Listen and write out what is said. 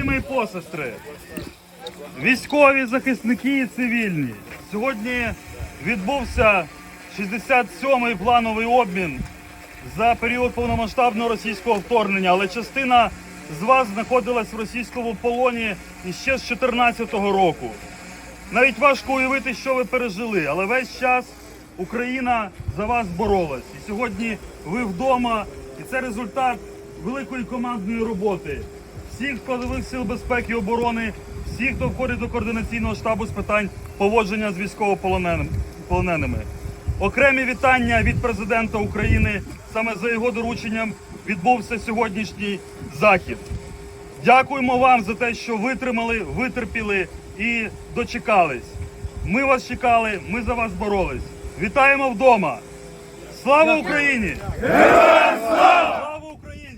брати мої посестри, військові захисники і цивільні. Сьогодні відбувся 67-й плановий обмін за період повномасштабного російського вторгнення, але частина з вас знаходилась в російському полоні іще з 2014 року. Навіть важко уявити, що ви пережили, але весь час Україна за вас боролась. І сьогодні ви вдома, і це результат великої командної роботи всіх складових сил безпеки і оборони, всіх, хто входить до координаційного штабу з питань поводження з військовополоненими. Окремі вітання від президента України. Саме за його дорученням відбувся сьогоднішній захід. Дякуємо вам за те, що витримали, витерпіли і дочекались. Ми вас чекали, ми за вас боролись. Вітаємо вдома! Слава Україні! Героям слава! Слава Україні!